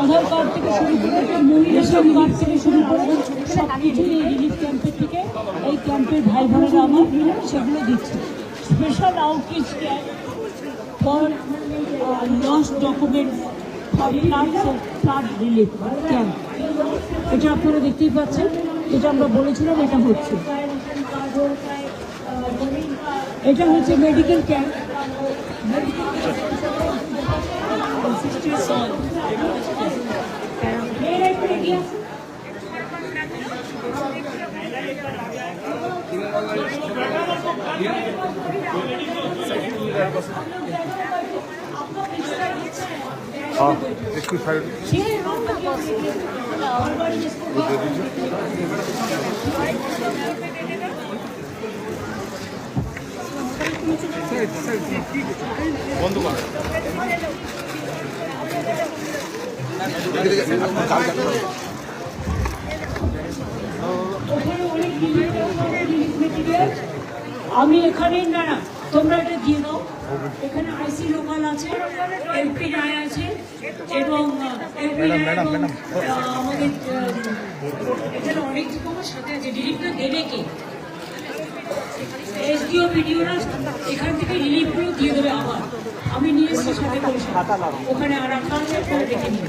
আধার card থেকে শুরু করে রেশন কার্ড থেকে শুরু করে সব কিছুই এই রিলিফ ক্যাম্পের থেকে এই ক্যাম্পের ভাই বোনেরা আমার সেগুলো দিচ্ছে। Special outreach camp for lost documents flood relief camp এটা আপনারা দেখতেই পাচ্ছেন, এটা আমরা বলেছিলাম এটা হচ্ছে। এটা হচ্ছে মেডিকেল ক্যাম্প हाँ इसकी साइड वो दे दीजिए बंद আমি এখানে না না তোমরা এটা দিয়ে দাও। এখানে আইসি লোকাল আছে এমপি রায় আছে এবং এমপি রায় আমাদের এখানে অনেক রকমের সাথে আছে রিলিফটা দেবে কে? এসডিও ভিডিওরা এখান থেকে রিলিফগুলো দিয়ে দেবে আবার। আমি নিয়ে এসেছি সাথে করে। ওখানে আর ওখানে নিয়ে